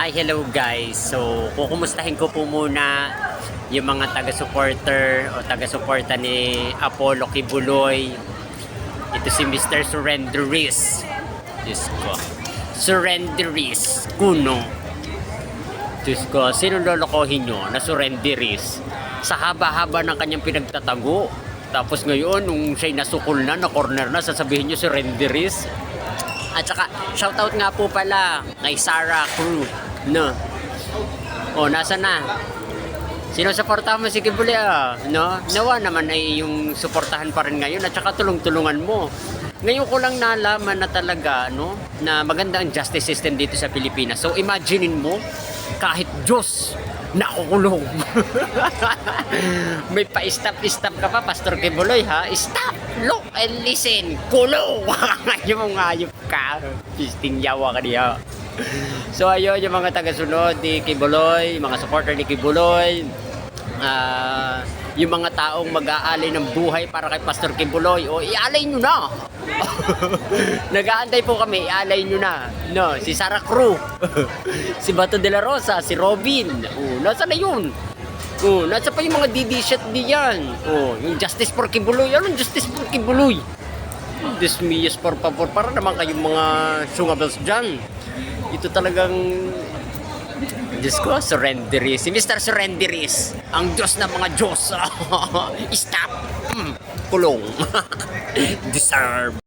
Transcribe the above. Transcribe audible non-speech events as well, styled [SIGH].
Hi, hello guys. So, kukumustahin ko po muna yung mga taga-supporter o taga-suporta ni Apollo Kibuloy. Ito si Mr. Surrenderis. Diyos ko. Surrenderis. Kuno. Diyos ko, sino lolokohin nyo na surrenderis? Sa haba-haba ng kanyang pinagtatago. Tapos ngayon, nung siya'y nasukol na, na corner na, sasabihin nyo surrenderis. At saka, shoutout nga po pala kay Sarah Crew. No? O, nasa na? Sino suportahan mo si Kibuli ah? No? Nawa naman ay yung suportahan pa rin ngayon at saka tulong-tulungan mo. Ngayon ko lang nalaman na talaga no, na maganda ang justice system dito sa Pilipinas. So imaginein mo, kahit Diyos, nakukulong. [LAUGHS] May pa-stop-stop ka pa, Pastor Kibuloy ha? Stop! Look and listen! Kulong! [LAUGHS] yung mga hayop ka. Pisting yawa ka niya. [LAUGHS] So ayun yung mga tagasunod ni Kibuloy, mga supporter ni Kibuloy. Ah, yung mga taong mag-aalay ng buhay para kay Pastor Kibuloy, o ialay nyo na! [LAUGHS] Nag-aantay po kami, ialay nyo na. No, si Sarah Crew, [LAUGHS] si Bato de la Rosa, si Robin. Oh, nasa na yun? Oh, nasa pa yung mga DD shot diyan. Oh, yung Justice for Kibuloy. Anong Justice for Kibuloy? Dismiyas por favor para naman kayong mga sungabels dyan. Ito talagang Diyos ko, surrenderis. Si Mr. Surrenderis. Ang Diyos ng mga Diyos. [LAUGHS] Stop. Mm, Kulong. [LAUGHS] Deserve.